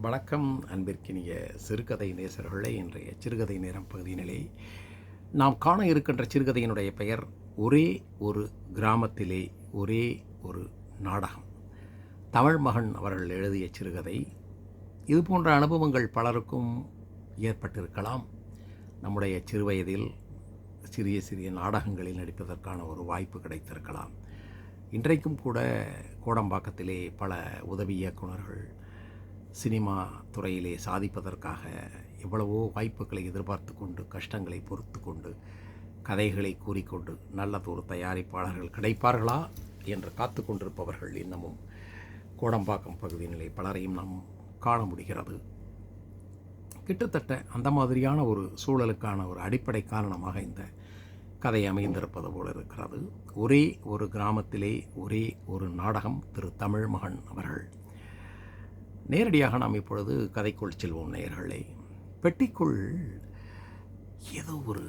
வணக்கம் அன்பிற்கினிய சிறுகதை நேசர்களே. இன்றைய சிறுகதை நேரம் பகுதியினிலே நாம் காண இருக்கின்ற சிறுகதையினுடைய பெயர் ஒரே ஒரு கிராமத்திலே ஒரே ஒரு நாடகம். தமிழ் மகன் அவர்கள் எழுதிய சிறுகதை. இது போன்ற அனுபவங்கள் பலருக்கும் ஏற்பட்டிருக்கலாம். நம்முடைய சிறுவயதில் சிறிய சிறிய நாடகங்களில் நடிப்பதற்கான ஒரு வாய்ப்பு கிடைத்திருக்கலாம். இன்றைக்கும் கூட கோடம்பாக்கத்திலே பல உதவி இயக்குனர்கள் சினிமா துறையிலே சாதிப்பதற்காக எவ்வளவோ வாய்ப்புகளை எதிர்பார்த்து கொண்டு கஷ்டங்களை பொறுத்து கொண்டு கதைகளை கூறிக்கொண்டு நல்லதொரு தயாரிப்பாளர்கள் கிடைப்பார்களா என்று காத்து கொண்டிருப்பவர்கள் இன்னமும் கோடம்பாக்கம் பகுதியினிலே பலரையும் நாம் காண முடிகிறது. கிட்டத்தட்ட அந்த மாதிரியான ஒரு சூழலுக்கான ஒரு அடிப்படை காரணமாக இந்த கதை அமைந்திருப்பது போல இருக்கிறது. ஒரே ஒரு கிராமத்திலே ஒரே ஒரு நாடகம் திரு தமிழ் மகன் அவர்கள். நேரடியாக நாம் இப்பொழுது கதைக்குள் செல்வோம் நேயர்களே. பெட்டிக்குள் ஏதோ ஒரு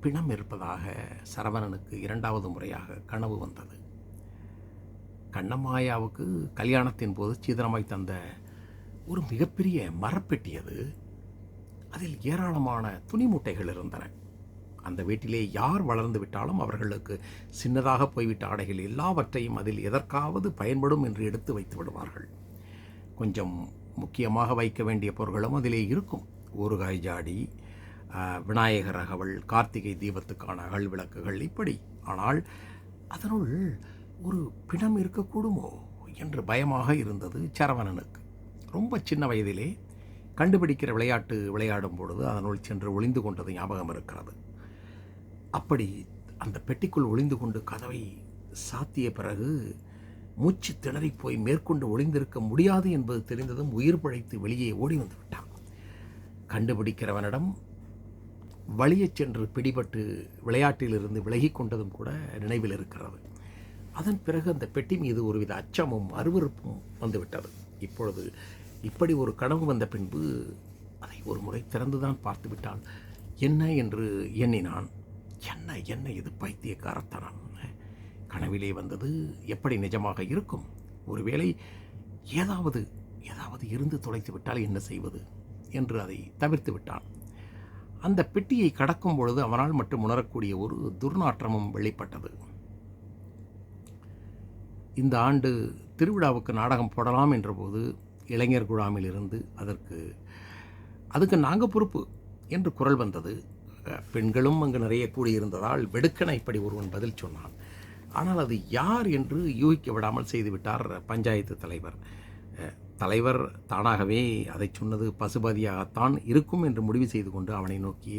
பிணம் இருப்பதாக சரவணனுக்கு இரண்டாவது முறையாக கனவு வந்தது. கண்ணம்மாயாவுக்கு கல்யாணத்தின் போது சீதனமாய் தந்த ஒரு மிகப்பெரிய மரப்பெட்டி அது. அதில் ஏராளமான துணி மூட்டைகள் இருந்தன. அந்த வீட்டிலே யார் வளர்ந்து விட்டாலும் அவர்களுக்கு சின்னதாக போய்விட்ட ஆடைகள் எல்லாவற்றையும் அதில் எதற்காவது பயன்படும் என்று எடுத்து வைத்து விடுவார்கள். கொஞ்சம் முக்கியமாக வைக்க வேண்டிய பொருட்களும் அதிலே இருக்கும். ஊறுகாய் ஜாடி விநாயகர் அகவல் கார்த்திகை தீபத்துக்கான அகல் விளக்குகள் இப்படி. ஆனால் அதனுள் ஒரு பிணம் இருக்கக்கூடுமோ என்று பயமாக இருந்தது சரவணனுக்கு. ரொம்ப சின்ன வயதிலே கண்டுபிடிக்கிற விளையாட்டு விளையாடும் பொழுது அதனுள் சென்று ஒளிந்து கொண்டது ஞாபகம் இருக்கிறது. அப்படி அந்த பெட்டிக்குள் ஒளிந்து கொண்டு கதவை சாத்திய பிறகு மூச்சு திணறி போய் மேற்கொண்டு ஒளிந்திருக்க முடியாது என்பது தெரிந்ததும் உயிர் பிழைத்து வெளியே ஓடி வந்து விட்டான். கண்டுபிடிக்கிறவனிடம் வழியச் சென்று பிடிபட்டு விளையாட்டிலிருந்து விலகிக் கொண்டதும் கூட நினைவில் இருக்கிறது. அதன் பிறகு அந்த பெட்டி மீது ஒருவித அச்சமும் அருவருப்பும் வந்துவிட்டது இப்பொழுது இப்படி ஒரு கனவு வந்த பின்பு அதை ஒரு முறை திறந்துதான் பார்த்துவிட்டால் என்ன என்று எண்ணினான். என்ன என்ன இது பைத்தியக்காரத்தனம்? கனவிலே வந்தது எப்படி நிஜமாக இருக்கும்? ஒருவேளை ஏதாவது ஏதாவது இருந்து தொலைத்து விட்டால் என்ன செய்வது? என்று அதை தவிர்த்து விட்டான். அந்த பெட்டியை கடக்கும் பொழுது அவனால் மட்டும் உணரக்கூடிய ஒரு துர்நாற்றமும் வெளிப்பட்டது. இந்த ஆண்டு திருவிழாவுக்கு நாடகம் போடலாம் என்றபோது இளைஞர் குழாமில் இருந்து அதற்கு அதுக்கு நாங்கள் பொறுப்பு என்று குரல் வந்தது. பெண்களும் அங்கு நிறைய கூடியிருந்ததால் வெடுக்கனை இப்படி ஒருவன் பதில் சொன்னான். ஆனால் அது யார் என்று யூகிக்க விடாமல் செய்துவிட்டார் பஞ்சாயத்து தலைவர். தலைவர் தானாகவே அதை சொன்னது பசுபதியாகத்தான் இருக்கும் என்று முடிவு செய்து கொண்டு அவனை நோக்கி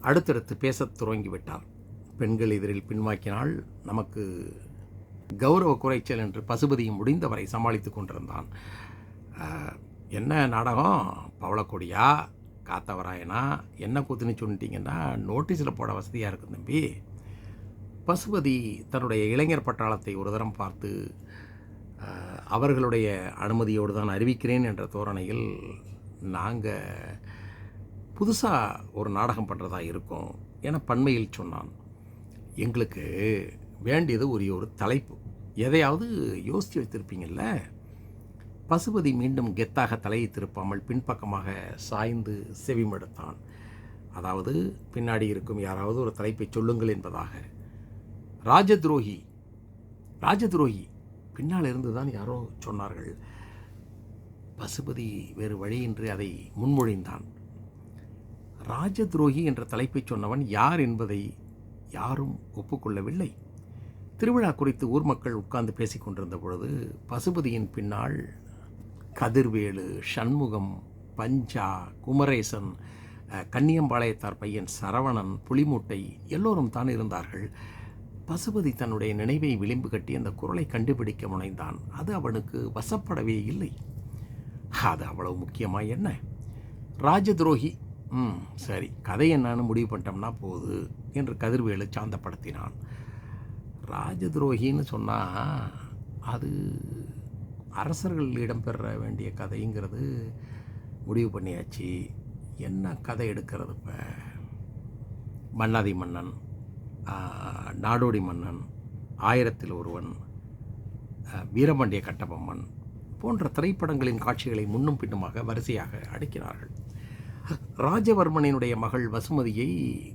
அடுத்தடுத்து பேசத் துவங்கிவிட்டார். பெண்கள் எதிரில் பின்வாக்கினால் நமக்கு கௌரவ குறைச்சல் என்று பசுபதியும் முடிந்தவரை சமாளித்து கொண்டிருந்தான். என்ன நாடகம்? பவளக்கொடியா? காத்தவராயனா? என்ன கூத்துன்னு சொல்லிட்டீங்கன்னா நோட்டீஸில் போட வசதியாக இருக்கும் தம்பி. பசுபதி தன்னுடைய இளைஞர் பட்டாளத்தை ஒரு தரம் பார்த்து அவர்களுடைய அனுமதியோடு தான் அறிவிக்கிறேன் என்ற தோரணையில் நாங்கள் புதுசாக ஒரு நாடகம் பண்ணுறதா இருக்கோம் என பன்மையில் சொன்னான். எங்களுக்கு வேண்டியது ஒரு ஒரு தலைப்பு. எதையாவது யோசித்து வைத்திருப்பீங்கள்ல பசுபதி மீண்டும் கெத்தாக தலையை திருப்பாமல் பின்பக்கமாக சாய்ந்து செவிமடுத்தான். அதாவது பின்னாடி இருக்கும் யாராவது ஒரு தலைப்பை சொல்லுங்கள் என்பதாக ராஜதுரோகி. ராஜதுரோகி. பின்னால் இருந்து தான் யாரோ சொன்னார்கள். பசுபதி வேறு வழியின்றி அதை முன்மொழிந்தான். ராஜதுரோகி என்ற தலைப்பை சொன்னவன் யார் என்பதை யாரும் ஒப்புக்கொள்ளவில்லை. திருவிழா குறித்து ஊர் மக்கள் உட்கார்ந்து பேசிக் கொண்டிருந்த பொழுது பசுபதியின் பின்னால் கதிர்வேலு சண்முகம் பஞ்சா குமரேசன் கன்னியம்பாளையத்தார் பையன் சரவணன் புலிமூட்டை எல்லோரும் தான் இருந்தார்கள். பசுபதி தன்னுடைய நினைவை விளிம்பு கட்டி அந்த குரலை கண்டுபிடிக்க முனைந்தான். அது அவனுக்கு வசப்படவே இல்லை. அது அவ்வளவு முக்கியமாக என்ன? ராஜ துரோகி ம் சரி கதை என்னன்னு முடிவு பண்ணிட்டோம்னா போகுது என்று கதிர்வேலு சாந்தப்படுத்தினான். ராஜதுரோகின்னு சொன்னால் அது அரசர்கள் இடம்பெற வேண்டிய கதைங்கிறது முடிவு பண்ணியாச்சு. என்ன கதை எடுக்கிறது இப்போ? மன்னாதி மன்னன். நாடோடி மன்னன் ஆயிரத்தில் ஒருவன் வீரபாண்டிய கட்டபொம்மன் போன்ற திரைப்படங்களின் காட்சிகளை முன்னும் பின்னுமாக வரிசையாக அடுக்கினார்கள் ராஜவர்மனினுடைய மகள் வசுமதியை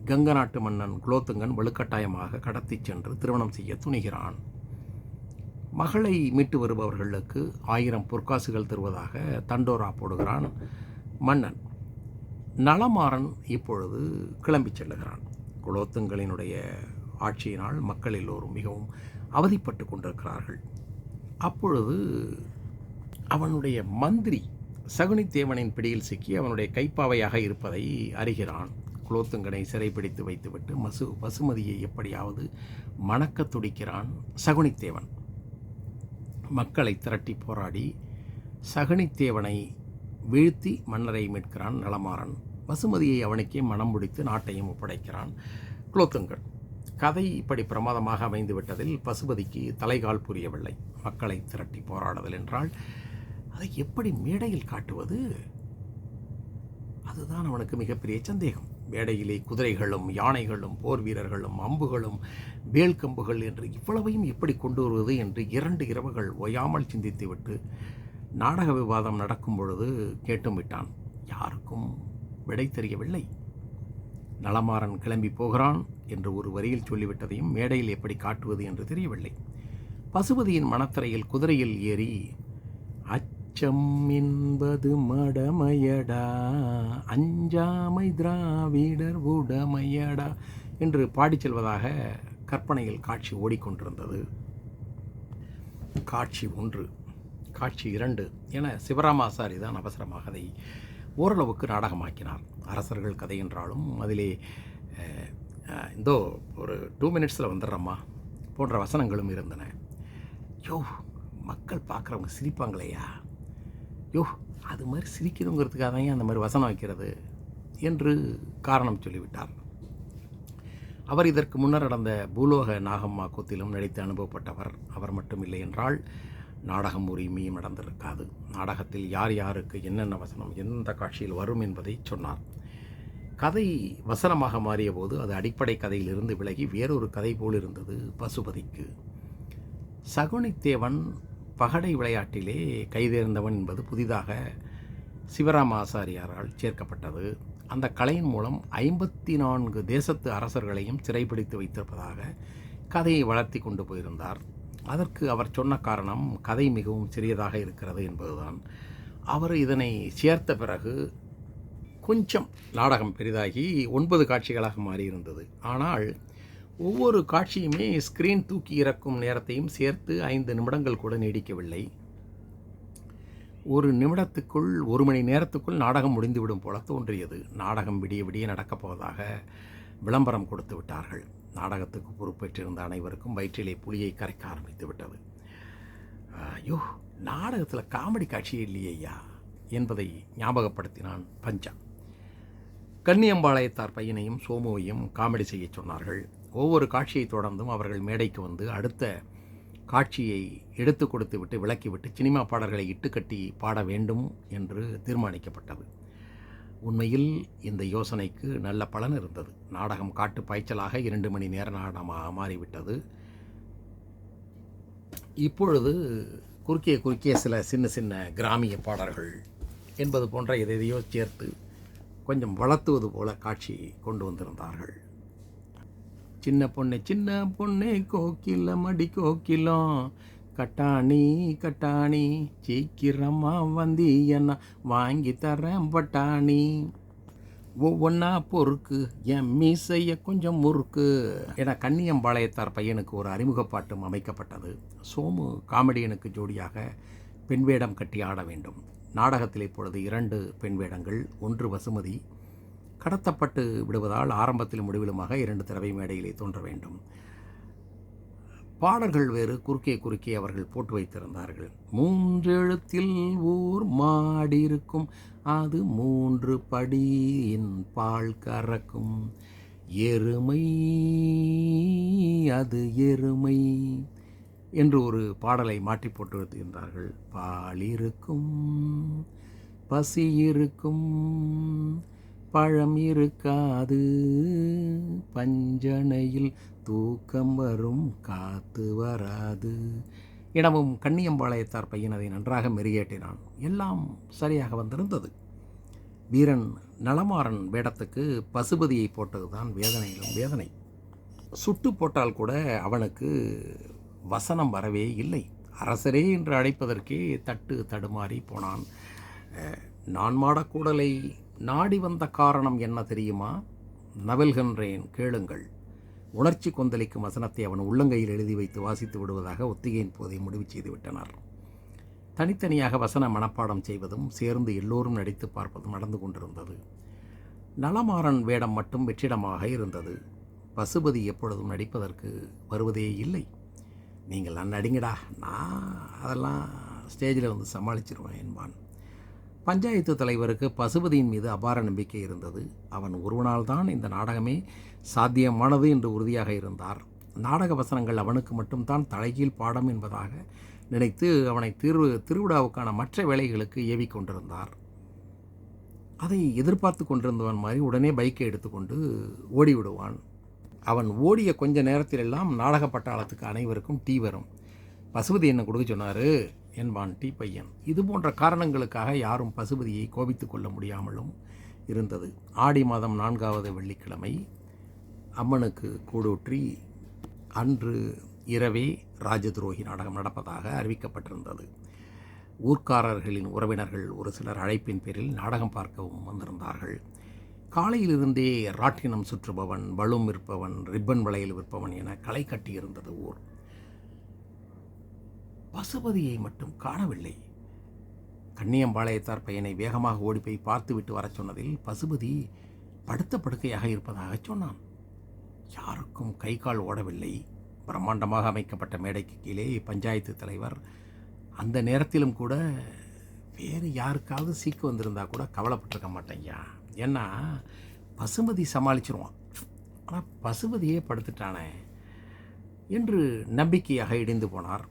கங்க நாட்டு மன்னன் குலோத்துங்கன் வலுக்கட்டாயமாக கடத்திச் சென்று திருமணம் செய்ய துணிகிறான். மகளை மீட்டு வருபவர்களுக்கு ஆயிரம் பொற்காசுகள் தருவதாக தண்டோரா போடுகிறான் மன்னன். நலமாறன் இப்பொழுது கிளம்பிச் செல்லுகிறான். குலோத்துங்களினுடைய ஆட்சியினால் மக்கள் எல்லோரும் மிகவும் அவதிப்பட்டு கொண்டிருக்கிறார்கள். அப்பொழுது அவனுடைய மந்திரி சகுனித்தேவனின் பிடியில் சிக்கி அவனுடைய கைப்பாவையாக இருப்பதை அறிகிறான். குலோத்துங்கனை சிறைப்பிடித்து வைத்துவிட்டு மசு பசுமதியை எப்படியாவது மணக்கத் துடிக்கிறான் சகுனித்தேவன். மக்களை திரட்டி போராடி சகுனித்தேவனை வீழ்த்தி மன்னரை மீட்கிறான் நலமாறன். பசுமதியை அவனுக்கே மனம் முடித்து நாட்டையும் ஒப்படைக்கிறான் குலோத்துங்கன். கதை இப்படி பிரமாதமாக அமைந்து விட்டதில் பசுபதிக்கு தலைகால் புரியவில்லை. மக்களை திரட்டி போராடுதல் என்றால் அதை எப்படி மேடையில் காட்டுவது? அதுதான் அவனுக்கு மிகப்பெரிய சந்தேகம். மேடையிலே குதிரைகளும் யானைகளும் போர் வீரர்களும் அம்புகளும் வேல்கம்புகள் என்று இவ்வளவையும் எப்படி கொண்டு வருவது என்று இரண்டு இரவுகள் ஓயாமல் சிந்தித்துவிட்டு நாடக விவாதம் நடக்கும் பொழுது கேட்டும் விட்டான். யாருக்கும் விடை தெரியவில்லை. நலமாறன் கிளம்பி போகிறான் என்று ஒரு வரியில் சொல்லிவிட்டதையும் மேடையில் எப்படி காட்டுவது என்று தெரியவில்லை. பசுபதியின் மனத்திரையில் குதிரையில் ஏறி அச்சம் என்பது மடமையடா அஞ்சாமை திராவிடர் உடமையடா என்று பாடிச் செல்வதாக கற்பனையில் காட்சி ஓடிக்கொண்டிருந்தது. காட்சி ஒன்று காட்சி இரண்டு என சிவராமாசாரி தான் அவசரமாக அதை ஓரளவுக்கு நாடகமாக்கினார் அரசர்கள் கதை என்றாலும் அதிலே இந்தோ ஒரு டூ மினிட்ஸில் வந்துடுறம்மா போன்ற வசனங்களும் இருந்தன. யோ மக்கள் பார்க்குறவங்க சிரிப்பாங்களையா? யோ அது மாதிரி சிரிக்கணுங்கிறதுக்காக தான் அந்த மாதிரி வசனம் வைக்கிறது? என்று காரணம் சொல்லிவிட்டார். அவர் இதற்கு முன்னர் நடந்த பூலோக நாகம்மா கூத்திலும் நடித்து அனுபவப்பட்டவர். அவர் மட்டும் இல்லை என்றால் நாடகம் ஒரு நடந்திருக்காது. நாடகத்தில் யார் யாருக்கு என்னென்ன வசனம் எந்த காட்சியில் வரும் என்பதை சொன்னார். கதை வசனமாக மாறிய போது அது அடிப்படை கதையிலிருந்து விலகி வேறொரு கதை போல் இருந்தது பசுபதிக்கு. சகுனித்தேவன் பகடை விளையாட்டிலே கைதேர்ந்தவன் என்பது புதிதாக சிவராம ஆசாரியாரால் சேர்க்கப்பட்டது. அந்த கலையின் மூலம் ஐம்பத்தி நான்கு தேசத்து அரசர்களையும் சிறைப்பிடித்து வைத்திருப்பதாக கதையை வளர்த்தி கொண்டு போயிருந்தார். அதற்கு அவர் சொன்ன காரணம் கதை மிகவும் சிறியதாக இருக்கிறது என்பதுதான். அவர் இதனை சேர்த்த பிறகு கொஞ்சம் நாடகம் பெரிதாகி ஒன்பது காட்சிகளாக மாறியிருந்தது. ஆனால் ஒவ்வொரு காட்சியுமே ஸ்க்ரீன் தூக்கி இறக்கும் நேரத்தையும் சேர்த்து ஐந்து நிமிடங்கள் கூட நீடிக்கவில்லை. ஒரு நிமிடத்துக்குள் ஒரு மணி நேரத்துக்குள் நாடகம் முடிந்துவிடும் போல தோன்றியது. நாடகம் விடிய விடிய நடக்கப் போவதாக விளம்பரம் கொடுத்து விட்டார்கள். நாடகத்துக்கு பொறுப்பேற்றிருந்த அனைவருக்கும் வயிற்றிலே புளியை கரைக்க ஆரம்பித்து விட்டது. ஐயோ நாடகத்தில் காமெடி காட்சியே இல்லையா என்பதை ஞாபகப்படுத்தினான் பஞ்சா. கன்னியம்பாளையத்தார் பையனையும் சோமுவையும் காமெடி செய்ய சொன்னார்கள். ஒவ்வொரு காட்சியை தொடர்ந்தும் அவர்கள் மேடைக்கு வந்து அடுத்த காட்சியை எடுத்து கொடுத்து விட்டு விளக்கிவிட்டு சினிமா பாடல்களை இட்டுக்கட்டி பாட வேண்டும் என்று தீர்மானிக்கப்பட்டது. உண்மையில் இந்த யோசனைக்கு நல்ல பலன் இருந்தது. நாடகம் காட்டு பாய்ச்சலாக இரண்டு மணி நேர நாடகமாக மாறிவிட்டது. இப்பொழுது குறுக்கிய குறுக்கிய சில சின்ன சின்ன கிராமிய பாடல்கள் என்பது போன்ற எதையோ சேர்த்து கொஞ்சம் வளர்த்துவது போல காட்சி கொண்டு வந்திருந்தார்கள். சின்ன பொண்ணு சின்ன பொண்ணே கோக்கில மடி கோக்கிலம் கட்டாணி கட்டாணி சீக்கிரமா வந்தியன்னா வாங்கி தரேன் பட்டாணி. ஒவ்வொன்றா பொறுக்கு என் மீசைய கொஞ்சம் முறுக்கு. என கன்னியம்பாளையத்தார் பையனுக்கு ஒரு அறிமுகப்பாட்டும் அமைக்கப்பட்டது. சோமு காமெடியனுக்கு ஜோடியாக பெண் வேடம் கட்டி ஆட வேண்டும். நாடகத்தில் இப்பொழுது இரண்டு பெண் வேடங்கள் ஒன்று வசுமதி. கடத்தப்பட்டு விடுவதால் ஆரம்பத்திலும் முடிவிலுமாக இரண்டு தடவை மேடையிலே தோன்ற வேண்டும். பாடல்கள் வேறு குறுக்கே குறுக்கே அவர்கள் போட்டு வைத்திருந்தார்கள். மூன்றெழுத்தில் ஊர் மாடிருக்கும் அது மூன்று படியின் பால் கறக்கும். எருமை அது எருமை என்று ஒரு பாடலை மாற்றி போட்டு வைத்திருந்தார்கள். பால் இருக்கும் பசி இருக்கும் பழம் இருக்காது. பஞ்சனையில் தூக்கம் வரும் காத்து வராது. எனவும் கண்ணியம்பாளையத்தார் பையன் அதை நன்றாக மெருகேட்டினான் எல்லாம் சரியாக வந்திருந்தது. வீரன் நலமாறன் வேடத்துக்கு பசுபதியை போட்டதுதான் வேதனையிலும் வேதனை. சுட்டு போட்டால் கூட அவனுக்கு வசனம் வரவே இல்லை. அரசரே என்று அழைப்பதற்கே தட்டு தடுமாறி போனான். நான் மாடக்கூடலை நாடி வந்த காரணம் என்ன தெரியுமா? நவல்கின்றேன் கேளுங்கள். உணர்ச்சி கொந்தளிக்கும் வசனத்தை அவன் உள்ளங்கையில் எழுதி வைத்து வாசித்து விடுவதாக ஒத்திகையின் போதை முடிவு செய்து விட்டனர். தனித்தனியாக வசன மனப்பாடம் செய்வதும் சேர்ந்து எல்லோரும் நடித்து பார்ப்பதும் நடந்து கொண்டிருந்தது. நலமாறன் வேடம் மட்டும் வெற்றிடமாக இருந்தது. பசுபதி எப்பொழுதும் நடிப்பதற்கு வருவதே இல்லை. நீங்கள் நான் நடிங்கடா நான் அதெல்லாம் ஸ்டேஜில் வந்து சமாளிச்சிருவேன் என்பான். பஞ்சாயத்து தலைவருக்கு பசுபதியின் மீது அபார நம்பிக்கை இருந்தது. அவன் ஒருவனால் தான் இந்த நாடகமே சாத்தியமானது என்று உறுதியாக இருந்தார். நாடக வசனங்கள் அவனுக்கு மட்டும்தான் தலைகீழ் பாடம் என்பதாக நினைத்து அவனை திரு திருவிழாவுக்கான மற்ற வேலைகளுக்கு ஏவிக் கொண்டிருந்தார். அதை எதிர்பார்த்து கொண்டிருந்தவன் மாதிரி உடனே பைக்கை எடுத்துக்கொண்டு ஓடிவிடுவான். அவன் ஓடிய கொஞ்ச நேரத்திலெல்லாம் நாடக பட்டாளத்துக்கு அனைவருக்கும் டீ வரும். பசுபதி என்ன கொடுக்க சொன்னார்? என்பான் டி. பையன். இது போன்ற காரணங்களுக்காக யாரும் பசுபதியை கோபித்து கொள்ள முடியாமலும் இருந்தது. ஆடி மாதம் நான்காவது வெள்ளிக்கிழமை அம்மனுக்கு கூடூற்றி அன்று இரவே ராஜதுரோகி நாடகம் நடப்பதாக அறிவிக்கப்பட்டிருந்தது. ஊர்க்காரர்களின் உறவினர்கள் ஒரு சிலர் அழைப்பின் பேரில் நாடகம் பார்க்கவும் வந்திருந்தார்கள். காலையிலிருந்தே ராட்டினம் சுற்றுபவன் பலூம் விற்பவன் ரிப்பன் வளையல் விற்பவன் என களை கட்டியிருந்தது ஊர். பசுபதியை மட்டும் காணவில்லை. கண்ணியம்பாளையத்தார் பையனை வேகமாக ஓடி போய் பார்த்துவிட்டு வரச் சொன்னதில் பசுபதி படுத்த படுக்கையாக இருப்பதாக சொன்னான். யாருக்கும் கை கால் ஓடவில்லை. பிரம்மாண்டமாக அமைக்கப்பட்ட மேடைக்கு கீழே பஞ்சாயத்து தலைவர் அந்த நேரத்திலும் கூட வேறு யாருக்காவது சீக்கு வந்திருந்தா கூட கவலைப்பட்டிருக்க மாட்டேங்கய்யா. ஏன்னா பசுமதி சமாளிச்சிருவான். ஆனால் பசுபதியே படுத்துட்டானே என்று நம்பிக்கையாக இடிந்து போனார்.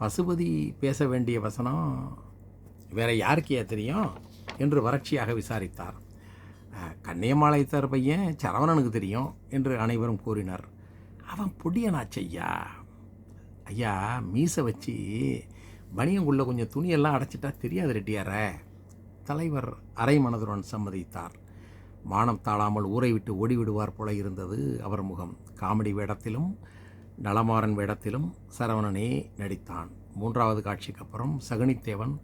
பசுபதி பேச வேண்டிய வசனம் வேற யாருக்கே தெரியும்? என்று வறட்சியாக விசாரித்தார். அஹ், பையன் சரவணனுக்கு தெரியும் என்று அனைவரும் கூறினர். அவன் பொடியனாச்சு ஐயா ஐயா மீசை வச்சு பனியங்குள்ளே கொஞ்சம் துணியெல்லாம் அடைச்சிட்டா தெரியாது ரெட்டியார. தலைவர் அரை மனதுடன் சம்மதித்தார். வானம் தாழாமல் ஊரை விட்டு ஓடிவிடுவார் போல இருந்தது அவர் முகம். காமெடி வேடத்திலும் நலமாறன் வேடத்திலும் சரவணனே நடித்தான். மூன்றாவது காட்சிக்கு அப்புறம் சகுனித்தேவன்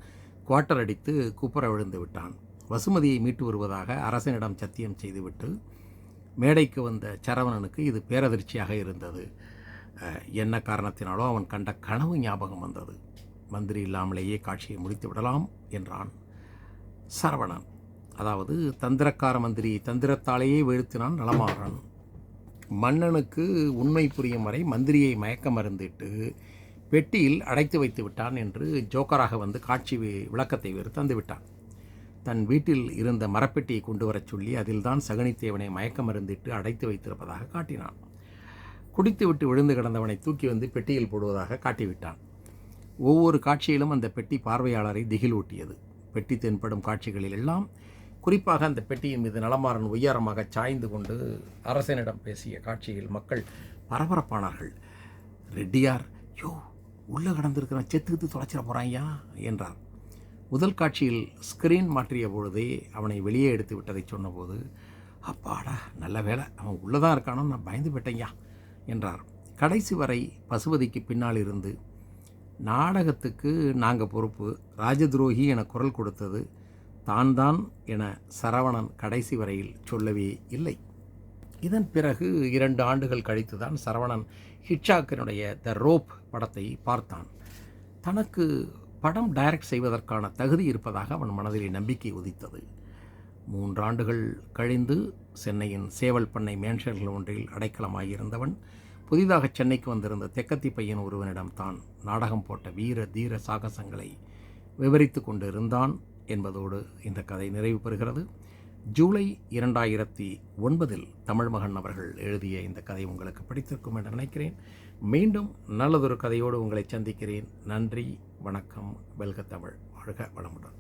குவார்ட்டர் அடித்து குப்புற விழுந்து விட்டான். வசுமதியை மீட்டு வருவதாக அரசனிடம் சத்தியம் செய்துவிட்டு மேடைக்கு வந்த சரவணனுக்கு இது பேரதிர்ச்சியாக இருந்தது. என்ன காரணத்தினாலோ அவன் கண்ட கனவு ஞாபகம் வந்தது. மந்திரி இல்லாமலேயே காட்சியை முடித்து விடலாம் என்றான் சரவணன். அதாவது தந்திரக்கார மந்திரி தந்திரத்தாலேயே வீழ்த்தினான் நலமாறன். மன்னனுக்கு உண்மை புரியும் வரை மந்திரியை மயக்க மருந்திட்டு பெட்டியில் அடைத்து வைத்து விட்டான் என்று ஜோக்கராக வந்து காட்சி விளக்கத்தை வேறு தந்து விட்டான். தன் வீட்டில் இருந்த மரப்பெட்டியை கொண்டு வரச் சொல்லி அதில்தான் சகனித்தேவனை மயக்க மருந்திட்டு அடைத்து வைத்திருப்பதாக காட்டினான். குடித்துவிட்டு விழுந்து கிடந்தவனை தூக்கி வந்து பெட்டியில் போடுவதாக காட்டிவிட்டான். ஒவ்வொரு காட்சியிலும் அந்த பெட்டி பார்வையாளரை திகிலூட்டியது. பெட்டி தென்படும் காட்சிகளில் எல்லாம் குறிப்பாக அந்த பெட்டியின் மீது நலமாறன் உயரமாக சாய்ந்து கொண்டு அரசனிடம் பேசிய காட்சியில் மக்கள் பரபரப்பானார்கள். ரெட்டியார் யோ உள்ளே கடந்திருக்கிற செத்துக்கிட்டு தொலைச்சிட போகிறாயா என்றார். முதல் காட்சியில் ஸ்கிரீன் மாற்றிய பொழுதே அவனை வெளியே எடுத்து விட்டதை சொன்னபோது அப்பாடா நல்ல வேளை அவன் உள்ளே தான் இருக்கானோ நான் பயந்து போயிட்டேன்யா என்றார். கடைசி வரை பசுபதிக்கு பின்னால் இருந்து நாடகத்துக்கு நாங்கள் பொறுப்பு ராஜதுரோகி என குரல் கொடுத்தது தான் தான் என சரவணன் கடைசி வரையில் சொல்லவே இல்லை. இதன் பிறகு இரண்டு ஆண்டுகள் கழித்து தான் சரவணன் ஹிட்சாக்கனுடைய த ரோப் படத்தை பார்த்தான். தனக்கு படம் டைரக்ட் செய்வதற்கான தகுதி இருப்பதாக அவன் மனதிலே நம்பிக்கை உதித்தது. மூன்றாண்டுகள் கழிந்து சென்னையின் சேவல் பண்ணை மேன்ஷன்கள் ஒன்றில் அடைக்கலமாகியிருந்தவன் புதிதாக சென்னைக்கு வந்திருந்த தெக்கத்தி பையன் ஒருவனிடம் தான் நாடகம் போட்ட வீர தீர சாகசங்களை விவரித்து கொண்டு இருந்தான் என்பதோடு இந்த கதை நிறைவு பெறுகிறது. ஜூலை இரண்டாயிரத்தி ஒன்பதில் தமிழ் மகன் அவர்கள் எழுதிய இந்த கதை உங்களுக்கு பிடித்திருக்கும் என்று நினைக்கிறேன். மீண்டும் நல்லதொரு கதையோடு உங்களை சந்திக்கிறேன். நன்றி வணக்கம் வெல்க தமிழ். வாழ்க வளமுடன்.